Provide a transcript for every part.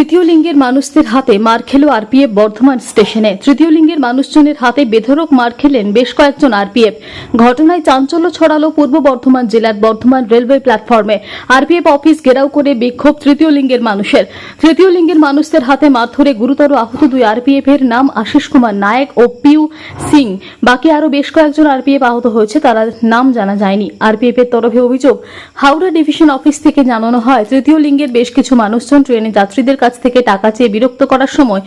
তৃতীয় লিঙ্গের মানুষদের হাতে মার খেল আরপিএফ বর্ধমান স্টেশনে। তৃতীয় লিঙ্গের মানুষজনের হাতে বেধরক মার খেলেন বেশ কয়েকজন আরপিএফ। ঘটনায় চাঞ্চল্য ছড়ালো পূর্ব বর্ধমান জেলার বর্ধমান রেলওয়ে প্ল্যাটফর্মে। আরপিএফ অফিস ঘেরাও করে বিক্ষোভ তৃতীয় লিঙ্গের মানুষের। তৃতীয় লিঙ্গের মানুষদের হাতে মার ধরে গুরুতর আহত দুই আরপিএফ এর নাম আশিস কুমার নায়ক ও পিউ সিং। বাকি আরও বেশ কয়েকজন আরপিএফ আহত হয়েছে, তারা নাম জানা যায়নি। আরপিএফ এর তরফে অভিযোগ, হাওড়া ডিভিশন অফিস থেকে জানানো হয়, তৃতীয় লিঙ্গের বেশ কিছু মানুষজন ট্রেনে যাত্রীদের কাছ থেকে টাকা চেয়ে বিরক্ত করার সময়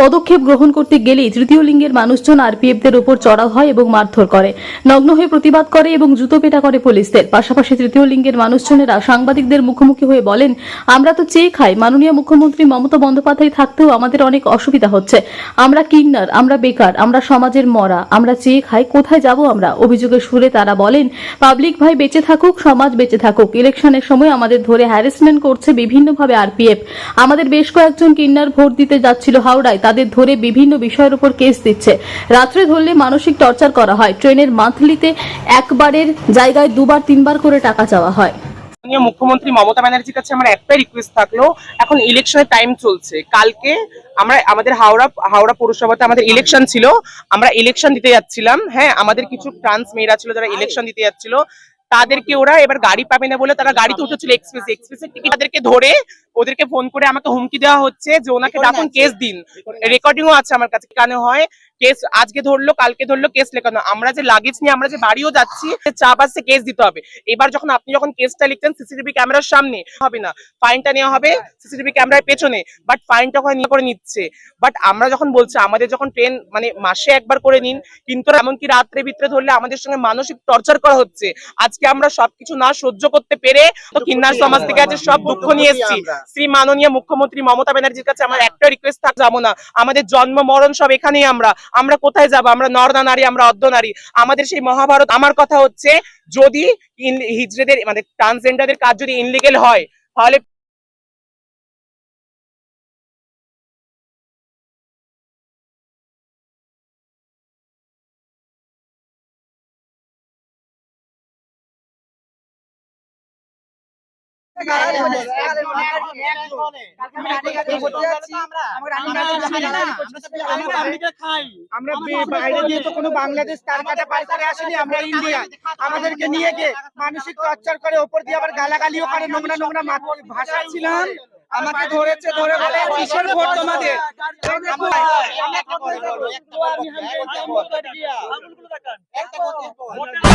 পদক্ষেপ গ্রহণ করতে গেলেই তৃতীয় লিঙ্গের মানুষজন আরপিএফদের উপর চড়াও হয় এবং মারধর করে। নগ্ন হয়ে প্রতিবাদ করে এবং জুতো পেটা করে পুলিশদের। পাশাপাশি তৃতীয় লিঙ্গের মানুষজনেরা সাংবাদিকদের মুখোমুখি হয়ে বলেন, আমরা তো চেয়ে খাই। মাননীয় মুখ্যমন্ত্রী মমতা বন্দ্যোপাধ্যায় থাকতেও আমাদের অনেক অসুবিধা হচ্ছে। আমরা কিন্নার আমরা বেকার, আমরা সমাজের মরা, আমরা চেয়ে খাই, কোথায় যাব আমরা? অভিযোগের সুরে তারা বলেন, পাবলিক ভাই বেঁচে থাকুক, সমাজ বেঁচে থাকুক। ইলেকশনের সময় আমাদের ধরে হ্যারাসমেন্ট করছে বিভিন্নভাবে আরপিএফ। আমাদের বেশ কয়েকজন কিন্নার ভোট দিতে যাচ্ছিল হাওড়ায় তাদের ধরে বিভিন্ন বিষয়ের উপর কেস দিচ্ছে। রাত্রে ধরলে মানসিক টর্চার করা হয়। ট্রেনের মান্থলিতে একবারের জায়গায় দুবার, তিনবার করে টাকা চাওয়া হয়। মুখ্যমন্ত্রী মমতা ব্যানার্জির কাছে আমার একটাই রিকোয়েস্ট থাকল, এখন ইলেকশনের টাইম চলছে। কালকে আমরা আমাদের হাওড়া হাওড়া পৌরসভাতে আমাদের ইলেকশন ছিল। আমরা ইলেকশন দিতে যাচ্ছিলাম। হ্যাঁ আমাদের কিছু ট্রান্স মেয়েরা ছিল যারা ইলেকশন দিতে যাচ্ছিল। তাদেরকে ওরা এবার গাড়ি পাবে না বলে তারা গাড়িতে উঠেছিল এক্সপ্রেস এক্সপ্রেসের টিকিট তাদেরকে ধরে ওদেরকে ফোন করে আমাকে হুমকি দেওয়া হচ্ছে যে ওনাকে ডাকুন কেস দিন। রেকর্ডিংও আছে? আমার কাছে। কেন হয়? কেস আজকে ধরলো কালকে ধরলো কেস লেখানো। আমরা যে লাগেজ নিয়ে আমরা যে বাড়িও যাচ্ছি চা আসছে কেস দিতে হবে। এবার যখন আপনি যখন কেসটা লিখছেন সিসিটিভি ক্যামেরার সামনে হবে না। ফাইনটা নেওয়া হবে সিসিটিভি ক্যামেরার পেছনে বাট ফাইনটা ওখানে নিয়ে করে নিচ্ছে। বাট আমরা যখন বলছি আমাদের যখন ট্রেন মানে মাসে একবার করে নিন কিন্তু এমনকি রাত্রে ভিতরে ধরলে আমাদের সঙ্গে মানসিক টর্চার করা হচ্ছে। আজকে আমরা সবকিছু না সহ্য করতে পেরে তো কিন্নার সমাজ থেকে আজ সব দুঃখ নিয়ে এসেছি। শ্রী মাননীয় মুখ্যমন্ত্রী মমতা ব্যানার্জির কাছে আমার একটা রিকোয়েস্ট থাক, যাব না। আমাদের জন্ম, মরণ সব এখানেই আমরা। আমরা কোথায় যাব? আমরা নর্দা নারী, আমরা অর্ধ নারী। আমাদের সেই মহাভারত, আমার কথা হচ্ছে যদি হিজড়েদের মানে ট্রান্সজেন্ডারদের কাজ যদি ইনলিগেল হয়, তাহলে আমরা বাইরে দিয়ে তো কোনো বাংলাদেশ তার কাটা পার করে আসিনি আমরা ইন্ডিয়া আমাদেরকে নিয়ে গিয়ে মানসিক টর্চার করে ওপর দিয়ে আবার গালাগালিও করে নোংরা নোংরা ভাষা ছিলাম আমাকে ধরেছে ধরে বলে কিসের ভোট তোমাদের আমি।